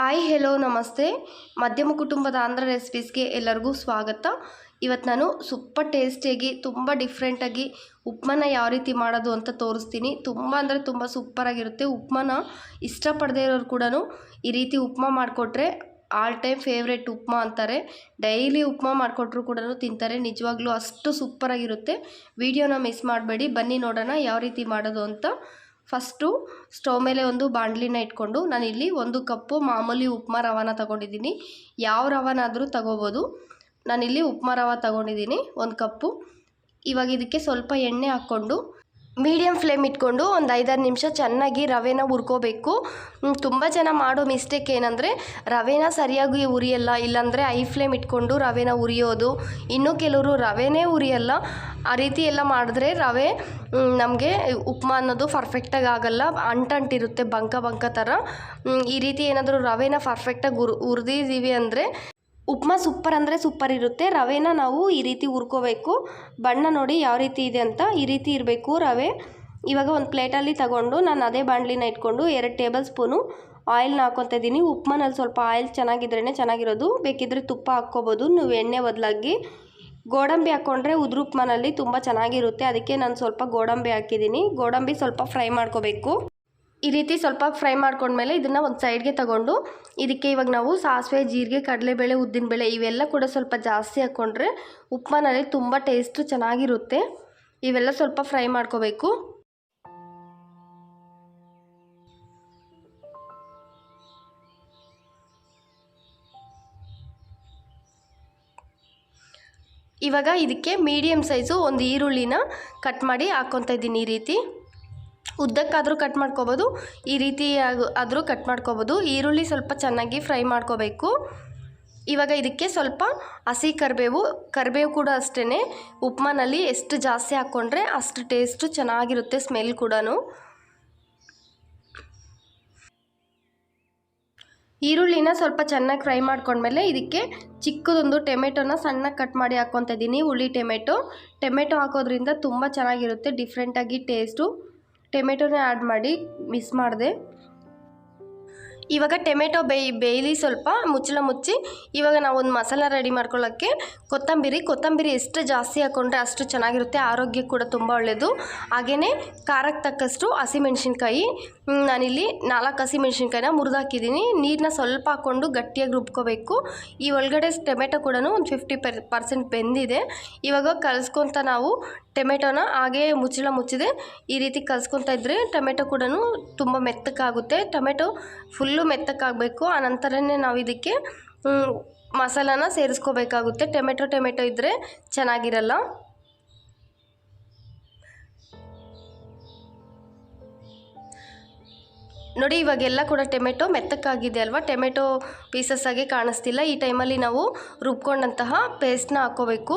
Hi hello ನಮಸ್ತೆ. ಮಧ್ಯಮ ಕುಟುಂಬದ ಆಂಧ್ರ ರೆಸಿಪೀಸ್ಗೆ ಎಲ್ಲರಿಗೂ ಸ್ವಾಗತ. ಇವತ್ತು ನಾನು ಸೂಪರ್ ಟೇಸ್ಟಿಯಾಗಿ, ತುಂಬ ಡಿಫ್ರೆಂಟಾಗಿ ಉಪ್ಮಾನ ಯಾವ ರೀತಿ ಮಾಡೋದು ಅಂತ ತೋರಿಸ್ತೀನಿ. ತುಂಬ ಅಂದರೆ ತುಂಬ ಸೂಪರಾಗಿರುತ್ತೆ ಉಪ್ಮಾನ ಇಷ್ಟಪಡದೇ ಇರೋರು ಕೂಡ ಈ ರೀತಿ ಉಪ್ಮಾ ಮಾಡಿಕೊಟ್ರೆ ಆಲ್ ಟೈಮ್ ಫೇವ್ರೇಟ್ ಉಪ್ಮಾ ಅಂತಾರೆ. ಡೈಲಿ ಉಪ್ಮಾ ಮಾಡಿಕೊಟ್ರು ಕೂಡ ತಿಂತಾರೆ. ನಿಜವಾಗ್ಲೂ ಅಷ್ಟು ಸೂಪರಾಗಿರುತ್ತೆ ವಿಡಿಯೋನ ಮಿಸ್ ಮಾಡಬೇಡಿ. ಬನ್ನಿ ನೋಡೋಣ ಯಾವ ರೀತಿ ಮಾಡೋದು ಅಂತ. ಫಸ್ಟು ಸ್ಟವ್ ಮೇಲೆ ಒಂದು ಬಾಣಲಿನ ಇಟ್ಕೊಂಡು ನಾನಿಲ್ಲಿ ಒಂದು ಕಪ್ಪು ಮಾಮೂಲಿ ಉಪ್ಮಾ ರವಾನ ತಗೊಂಡಿದ್ದೀನಿ. ಯಾವ ರವಾನಾದರೂ ತಗೋಬೋದು. ನಾನಿಲ್ಲಿ ಉಪ್ಮಾ ರವ ತಗೊಂಡಿದ್ದೀನಿ, ಒಂದು ಕಪ್ಪು. ಇವಾಗ ಇದಕ್ಕೆ ಸ್ವಲ್ಪ ಎಣ್ಣೆ ಹಾಕ್ಕೊಂಡು ಮೀಡಿಯಮ್ ಫ್ಲೇಮ್ ಇಟ್ಕೊಂಡು ಒಂದು ಐದಾರು ನಿಮಿಷ ಚೆನ್ನಾಗಿ ರವೆನ ಹುರ್ಕೋಬೇಕು. ತುಂಬ ಜನ ಮಾಡೋ ಮಿಸ್ಟೇಕ್ ಏನಂದರೆ ರವೆನ ಸರಿಯಾಗಿ ಉರಿಯಲ್ಲ ಇಲ್ಲಾಂದರೆ ಐ ಫ್ಲೇಮ್ ಇಟ್ಕೊಂಡು ರವೆನ ಉರಿಯೋದು ಇನ್ನೂ ಕೆಲವರು ರವೆನೇ ಉರಿಯಲ್ಲ ಆ ರೀತಿ ಎಲ್ಲ ಮಾಡಿದ್ರೆ ರವೆ ನಮಗೆ ಉಪ್ಮಾ ಅನ್ನೋದು ಪರ್ಫೆಕ್ಟಾಗಿ ಆಗಲ್ಲ. ಅಂಟಂಟಿರುತ್ತೆ, ಬಂಕ ಬಂಕ ಥರ ಈ ರೀತಿ ಏನಾದರೂ ರವೆನ ಪರ್ಫೆಕ್ಟಾಗಿ ಉರ್ ಉರಿದಿದ್ದೀವಿ ಅಂದರೆ ಉಪ್ಮಾ ಸೂಪರ್ ಅಂದರೆ ಸೂಪರ್ ಇರುತ್ತೆ. ರವೆನ ನಾವು ಈ ರೀತಿ ಹುರ್ಕೋಬೇಕು. ಬಣ್ಣ ನೋಡಿ ಯಾವ ರೀತಿ ಇದೆ ಅಂತ ಈ ರೀತಿ ಇರಬೇಕು ರವೆ. ಇವಾಗ ಒಂದು ಪ್ಲೇಟಲ್ಲಿ ತಗೊಂಡು ನಾನು ಅದೇ ಬಾಣಲಿನ ಇಟ್ಕೊಂಡು ಎರಡು ಟೇಬಲ್ ಸ್ಪೂನು ಆಯಿಲ್ನ ಹಾಕ್ಕೊತಾ ಇದ್ದೀನಿ. ಉಪ್ಮಾನಲ್ಲಿ ಸ್ವಲ್ಪ ಆಯಿಲ್ ಚೆನ್ನಾಗಿದ್ರೇ ಚೆನ್ನಾಗಿರೋದು. ಬೇಕಿದ್ರೆ ತುಪ್ಪ ಹಾಕ್ಕೋಬೋದು. ನೀವು ಎಣ್ಣೆ ಬದಲಾಗಿ ಗೋಡಂಬಿ ಹಾಕ್ಕೊಂಡ್ರೆ ಉದುರು ಉಪ್ಮಾನಲ್ಲಿ ತುಂಬ ಚೆನ್ನಾಗಿರುತ್ತೆ. ಅದಕ್ಕೆ ನಾನು ಸ್ವಲ್ಪ ಗೋಡಂಬಿ ಹಾಕಿದ್ದೀನಿ. ಗೋಡಂಬಿ ಸ್ವಲ್ಪ ಫ್ರೈ ಮಾಡ್ಕೋಬೇಕು. ಈ ರೀತಿ ಸ್ವಲ್ಪ ಫ್ರೈ ಮಾಡ್ಕೊಂಡ್ಮೇಲೆ ಇದನ್ನು ಒಂದು ಸೈಡ್ಗೆ ತಗೊಂಡು ಇದಕ್ಕೆ ಇವಾಗ ನಾವು ಸಾಸಿವೆ, ಜೀರಿಗೆ, ಕಡಲೆಬೇಳೆ, ಉದ್ದಿನಬೇಳೆ ಇವೆಲ್ಲ ಕೂಡ ಸ್ವಲ್ಪ ಜಾಸ್ತಿ ಹಾಕ್ಕೊಂಡ್ರೆ ಉಪ್ಮಾನಲ್ಲಿ ತುಂಬ ಟೇಸ್ಟು ಚೆನ್ನಾಗಿರುತ್ತೆ. ಇವೆಲ್ಲ ಸ್ವಲ್ಪ ಫ್ರೈ ಮಾಡ್ಕೋಬೇಕು. ಇವಾಗ ಇದಕ್ಕೆ ಮೀಡಿಯಮ್ ಸೈಜು ಒಂದು ಈರುಳ್ಳಿನ ಕಟ್ ಮಾಡಿ ಹಾಕ್ಕೊತಾ ಇದ್ದೀನಿ ಈ ರೀತಿ. ಉದ್ದಕ್ಕಾದರೂ ಕಟ್ ಮಾಡ್ಕೋಬೋದು, ಈ ರೀತಿ ಆದರೂ ಕಟ್ ಮಾಡ್ಕೋಬೋದು. ಈರುಳ್ಳಿ ಸ್ವಲ್ಪ ಚೆನ್ನಾಗಿ ಫ್ರೈ ಮಾಡ್ಕೋಬೇಕು. ಇವಾಗ ಇದಕ್ಕೆ ಸ್ವಲ್ಪ ಹಸಿ ಕರಿಬೇವು ಕರಿಬೇವು ಕೂಡ ಅಷ್ಟೇ ಉಪ್ಮಾನಲ್ಲಿ ಎಷ್ಟು ಜಾಸ್ತಿ ಹಾಕ್ಕೊಂಡ್ರೆ ಅಷ್ಟು ಟೇಸ್ಟು ಚೆನ್ನಾಗಿರುತ್ತೆ ಸ್ಮೆಲ್ ಕೂಡ ಈರುಳ್ಳಿನ ಸ್ವಲ್ಪ ಚೆನ್ನಾಗಿ ಫ್ರೈ ಮಾಡ್ಕೊಂಡ್ಮೇಲೆ ಇದಕ್ಕೆ ಚಿಕ್ಕದೊಂದು ಟೊಮೆಟೊನ ಸಣ್ಣಗೆ ಕಟ್ ಮಾಡಿ ಹಾಕ್ಕೊತಾ ಇದ್ದೀನಿ ಹುಳಿ ಟೊಮೆಟೊ. ಟೊಮೆಟೊ ಹಾಕೋದ್ರಿಂದ ತುಂಬ ಚೆನ್ನಾಗಿರುತ್ತೆ ಡಿಫ್ರೆಂಟಾಗಿ ಟೇಸ್ಟು ಟೊಮೆಟೊನೇ ಆ್ಯಡ್ ಮಾಡಿ ಮಿಸ್ ಮಾಡಿದೆ. ಇವಾಗ ಟೊಮೆಟೊ ಬೇಯ್, ಬೇಯಲಿ ಸ್ವಲ್ಪ ಮುಚ್ಚಳ ಮುಚ್ಚಿ ಇವಾಗ ನಾವು ಒಂದು ಮಸಾಲ ರೆಡಿ ಮಾಡ್ಕೊಳ್ಳೋಕ್ಕೆ ಕೊತ್ತಂಬರಿ. ಕೊತ್ತಂಬರಿ ಎಷ್ಟು ಜಾಸ್ತಿ ಹಾಕ್ಕೊಂಡ್ರೆ ಅಷ್ಟು ಚೆನ್ನಾಗಿರುತ್ತೆ, ಆರೋಗ್ಯ ಕೂಡ ತುಂಬ ಒಳ್ಳೆಯದು ಹಾಗೆಯೇ ಖಾರಕ್ಕೆ ತಕ್ಕಷ್ಟು ಹಸಿಮೆಣ್ಸಿನ್ಕಾಯಿ. ನಾನಿಲ್ಲಿ ನಾಲ್ಕು ಹಸಿಮೆಣ್ಸಿನ್ಕಾಯಿನ ಮುರಿದಾಕಿದ್ದೀನಿ. ನೀರನ್ನ ಸ್ವಲ್ಪ ಹಾಕ್ಕೊಂಡು ಗಟ್ಟಿಯಾಗಿ ರುಬ್ಕೋಬೇಕು. ಈ ಒಳಗಡೆ ಟೊಮೆಟೊ ಕೂಡ ಒಂದು ಫಿಫ್ಟಿ ಪರ್, ಪರ್ಸೆಂಟ್ ಬೆಂದಿದೆ. ಇವಾಗ ಕಲಿಸ್ಕೊತ ನಾವು ಟೊಮೆಟೊನ ಹಾಗೆ ಮುಚ್ಚಳ ಮುಚ್ಚಿದೆ. ಈ ರೀತಿ ಕಲಿಸ್ಕೊತಾ ಇದ್ದರೆ ಟೊಮೆಟೊ ಕೂಡ ತುಂಬ ಮೆತ್ತಕ್ಕಾಗುತ್ತೆ ಟೊಮೆಟೊ ಫುಲ್ಲು ಮೆತ್ತಕ್ಕಾಗಬೇಕು ಆನಂತರನೇ ನಾವು ಇದಕ್ಕೆ ಮಸಾಲಾನ ಸೇರಿಸ್ಕೋಬೇಕಾಗುತ್ತೆ. ಟೊಮೆಟೊ ಟೊಮೆಟೊ ಇದ್ದರೆ ಚೆನ್ನಾಗಿರಲ್ಲ. ನೋಡಿ, ಇವಾಗೆಲ್ಲ ಕೂಡ ಟೊಮೆಟೊ ಮೆತ್ತಕ್ಕಾಗಿದೆ ಅಲ್ವಾ? ಟೊಮೆಟೊ ಪೀಸಸ್ ಆಗಿ ಕಾಣಿಸ್ತಿಲ್ಲ. ಈ ಟೈಮಲ್ಲಿ ನಾವು ರುಬ್ಕೊಂಡಂತಹ ಪೇಸ್ಟ್ನ ಹಾಕ್ಕೋಬೇಕು.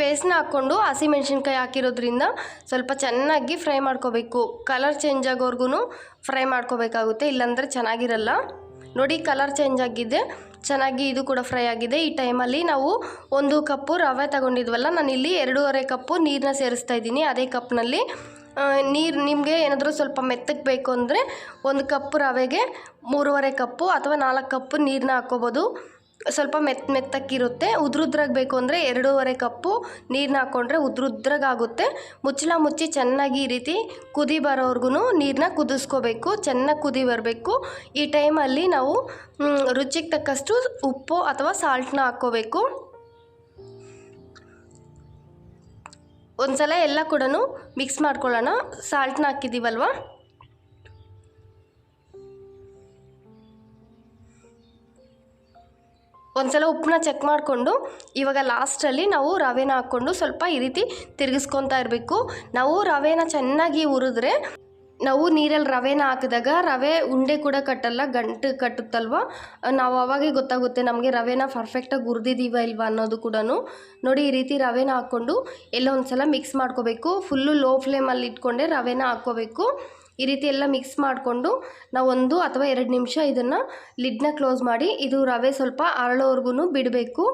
ಪೇಸ್ಟ್ನ ಹಾಕ್ಕೊಂಡು ಹಸಿಮೆಣ್ಸಿನ್ಕಾಯಿ ಹಾಕಿರೋದ್ರಿಂದ ಸ್ವಲ್ಪ ಚೆನ್ನಾಗಿ ಫ್ರೈ ಮಾಡ್ಕೋಬೇಕು. ಕಲರ್ ಚೇಂಜ್ ಆಗೋರ್ಗು ಫ್ರೈ ಮಾಡ್ಕೋಬೇಕಾಗುತ್ತೆ, ಇಲ್ಲಾಂದರೆ ಚೆನ್ನಾಗಿರಲ್ಲ. ನೋಡಿ ಕಲರ್ ಚೇಂಜ್ ಆಗಿದೆ. ಚೆನ್ನಾಗಿ ಇದು ಕೂಡ ಫ್ರೈ ಆಗಿದೆ. ಈ ಟೈಮಲ್ಲಿ ನಾವು ಒಂದು ಕಪ್ಪು ರವೆ ತಗೊಂಡಿದ್ವಲ್ಲ, ನಾನಿಲ್ಲಿ ಎರಡೂವರೆ ಕಪ್ಪು ನೀರನ್ನ ಸೇರಿಸ್ತಾ ಇದ್ದೀನಿ. ಅದೇ ಕಪ್ನಲ್ಲಿ ನೀರು ನಿಮಗೆ ಏನಾದರೂ ಸ್ವಲ್ಪ ಮೆತ್ತಗೆ ಬೇಕು ಅಂದರೆ ಒಂದು ಕಪ್ ರವೆಗೆ ಮೂರುವರೆ ಕಪ್ಪು ಅಥವಾ ನಾಲ್ಕು ಕಪ್ಪು ನೀರನ್ನ ಹಾಕ್ಕೋಬೋದು. ಸ್ವಲ್ಪ ಮೆತ್ತ ಮೆತ್ತಕ್ಕಿರುತ್ತೆ. ಉದ್ರುದ್ರಾಗ ಬೇಕು ಅಂದರೆ ಎರಡೂವರೆ ಕಪ್ಪು ನೀರನ್ನ ಹಾಕ್ಕೊಂಡ್ರೆ ಉದ್ರುದ್ರಾಗುತ್ತೆ ಮುಚ್ಚಳ ಮುಚ್ಚಿ ಚೆನ್ನಾಗಿ ಈ ರೀತಿ ಕುದಿ ಬರೋವರೆಗೂ ನೀರನ್ನ ಕುದಿಸ್ಕೋಬೇಕು. ಚೆನ್ನಾಗಿ ಕುದಿ ಬರಬೇಕು. ಈ ಟೈಮಲ್ಲಿ ನಾವು ರುಚಿಗೆ ತಕ್ಕಷ್ಟು ಉಪ್ಪು ಅಥವಾ ಸಾಲ್ಟ್ನ ಹಾಕ್ಕೋಬೇಕು ಒಂದ್ಸಲ ಎಲ್ಲ ಕೂಡ ಮಿಕ್ಸ್ ಮಾಡ್ಕೊಳ್ಳೋಣ. ಸಾಲ್ಟ್ನ ಹಾಕಿದ್ದೀವಲ್ವ ಒಂದ್ಸಲ ಉಪ್ಪನ್ನ ಚೆಕ್ ಮಾಡಿಕೊಂಡು ಇವಾಗ ಲಾಸ್ಟಲ್ಲಿ ನಾವು ರವೆನ ಹಾಕ್ಕೊಂಡು ಸ್ವಲ್ಪ ಈ ರೀತಿ ತಿರುಗಿಸ್ಕೊತಾ ಇರಬೇಕು. ನಾವು ರವೆನ ಚೆನ್ನಾಗಿ ಹುರಿದ್ರೆ ನಾವು ನೀರಲ್ಲಿ ರವೆನ ಹಾಕಿದಾಗ ರವೆ ಉಂಡೆ ಕೂಡ ಕಟ್ಟಲ್ಲ, ಗಂಟು ಕಟ್ಟುತ್ತಲ್ವ? ನಾವು ಅವಾಗೇ ಗೊತ್ತಾಗುತ್ತೆ ನಮಗೆ ರವೆನ ಪರ್ಫೆಕ್ಟಾಗಿ ಹುರಿದಿದ್ದೀವ ಇಲ್ವಾ ಅನ್ನೋದು ಕೂಡ ನೋಡಿ, ಈ ರೀತಿ ರವೆನ ಹಾಕ್ಕೊಂಡು ಎಲ್ಲ ಒಂದ್ಸಲ ಮಿಕ್ಸ್ ಮಾಡ್ಕೋಬೇಕು. ಫುಲ್ಲು ಲೋ ಫ್ಲೇಮಲ್ಲಿ ಇಟ್ಕೊಂಡೆ ರವೆನ ಹಾಕ್ಕೋಬೇಕು. ಈ ರೀತಿ ಎಲ್ಲ ಮಿಕ್ಸ್ ಮಾಡಿಕೊಂಡು ನಾವು ಒಂದು ಅಥವಾ ಎರಡು ನಿಮಿಷ ಇದನ್ನು ಲಿಡ್ನ ಕ್ಲೋಸ್ ಮಾಡಿ, ಇದು ರವೆ ಸ್ವಲ್ಪ ಅರಳೋವರೆಗೂ ಬಿಡಬೇಕು.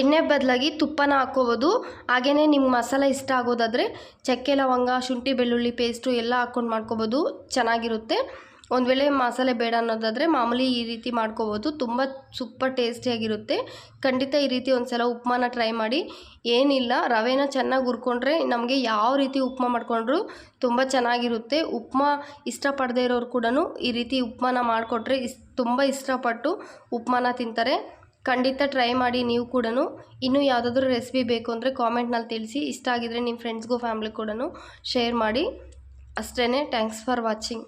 ಎಣ್ಣೆ ಬದಲಾಗಿ ತುಪ್ಪನ ಹಾಕ್ಕೋಬೋದು ಹಾಗೇ ನಿಮ್ಗೆ ಮಸಾಲೆ ಇಷ್ಟ ಆಗೋದಾದರೆ ಚಕ್ಕೆ ಲವಂಗ, ಶುಂಠಿ, ಬೆಳ್ಳುಳ್ಳಿ ಪೇಸ್ಟು ಎಲ್ಲ ಹಾಕ್ಕೊಂಡು ಮಾಡ್ಕೋಬೋದು. ಚೆನ್ನಾಗಿರುತ್ತೆ. ಒಂದು ವೇಳೆ ಮಸಾಲೆ ಬೇಡ ಅನ್ನೋದಾದರೆ ಮಾಮೂಲಿ ಈ ರೀತಿ ಮಾಡ್ಕೋಬೋದು. ತುಂಬ ಸೂಪರ್ ಟೇಸ್ಟಿಯಾಗಿರುತ್ತೆ. ಖಂಡಿತ ಈ ರೀತಿ ಒಂದು ಸಲ ಉಪ್ಮಾನ ಟ್ರೈ ಮಾಡಿ. ಏನಿಲ್ಲ, ರವೆನ ಚೆನ್ನಾಗಿ ಹುರ್ಕೊಂಡ್ರೆ ನಮಗೆ ಯಾವ ರೀತಿ ಉಪ್ಮಾ ಮಾಡಿಕೊಂಡ್ರು ತುಂಬ ಚೆನ್ನಾಗಿರುತ್ತೆ. ಉಪ್ಮಾ ಇಷ್ಟಪಡದೇ ಇರೋರು ಕೂಡ ಈ ರೀತಿ ಉಪ್ಮಾನ ಮಾಡಿಕೊಟ್ರೆ ಇಸ್, ತುಂಬ ಇಷ್ಟಪಟ್ಟು ಉಪ್ಮಾನ ತಿಂತಾರೆ. ಖಂಡಿತ ಟ್ರೈ ಮಾಡಿ ನೀವು ಕೂಡ ಇನ್ನೂ ಯಾವುದಾದ್ರೂ ರೆಸಿಪಿ ಬೇಕು ಅಂದರೆ ಕಾಮೆಂಟ್ನಲ್ಲಿ ತಿಳಿಸಿ. ಇಷ್ಟ ಆಗಿದರೆ ನಿಮ್ಮ ಫ್ರೆಂಡ್ಸ್ಗೂ ಫ್ಯಾಮ್ಲಿ ಕೂಡ ಶೇರ್ ಮಾಡಿ. ಅಷ್ಟೇ ಥ್ಯಾಂಕ್ಸ್ ಫಾರ್ ವಾಚಿಂಗ್